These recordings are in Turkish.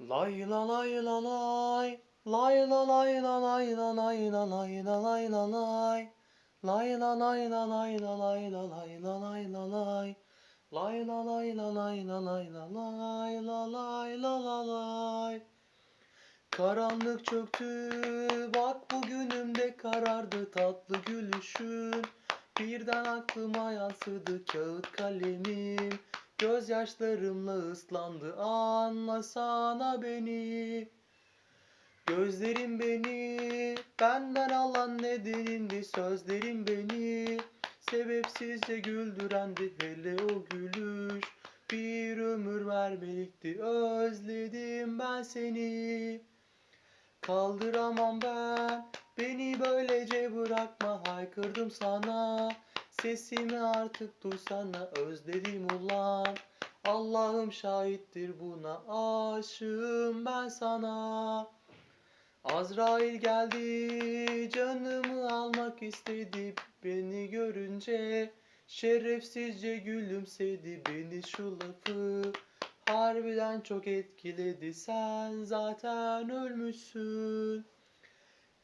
Lay la lay la lay. Lay la lay la lay la lay la lay la lay la lay. Lay la lay la lay la lay la lay la lay la lay. Lay la lay la lay la lay la lay la lay la la lay. Karanlık çöktü bak bugünümde karardı tatlı gülüşün Birden aklıma yansıdı kağıt kalemim Gözyaşlarımla ıslandı anlasana beni. Gözlerim beni benden alan nedenindi sözlerim beni Sebepsizce güldürendi. Hele o gülüş Bir ömür vermelikti. Özledim ben seni. Kaldıramam ben Beni böylece bırakma. Haykırdım sana Sesimi artık duysana özledim ulan. Allah'ım şahittir buna aşığım ben sana. Azrail geldi canımı almak istedi beni görünce. Şerefsizce gülümsedi beni şu lafı. Harbiden çok etkiledi sen zaten ölmüşsün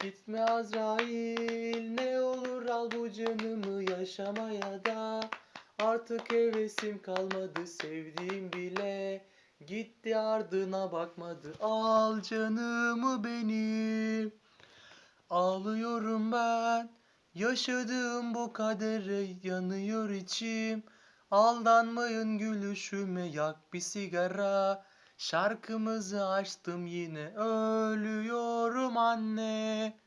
Gitme Azrail ne olur al bu canımı yaşamaya da. Artık hevesim kalmadı sevdiğim bile Gitti ardına bakmadı. Al canımı benim. Ağlıyorum ben yaşadığım bu kadere yanıyor içim. Aldanmayın gülüşüme yak bir sigara Şarkımızı açtım yine. Ölüyorum anne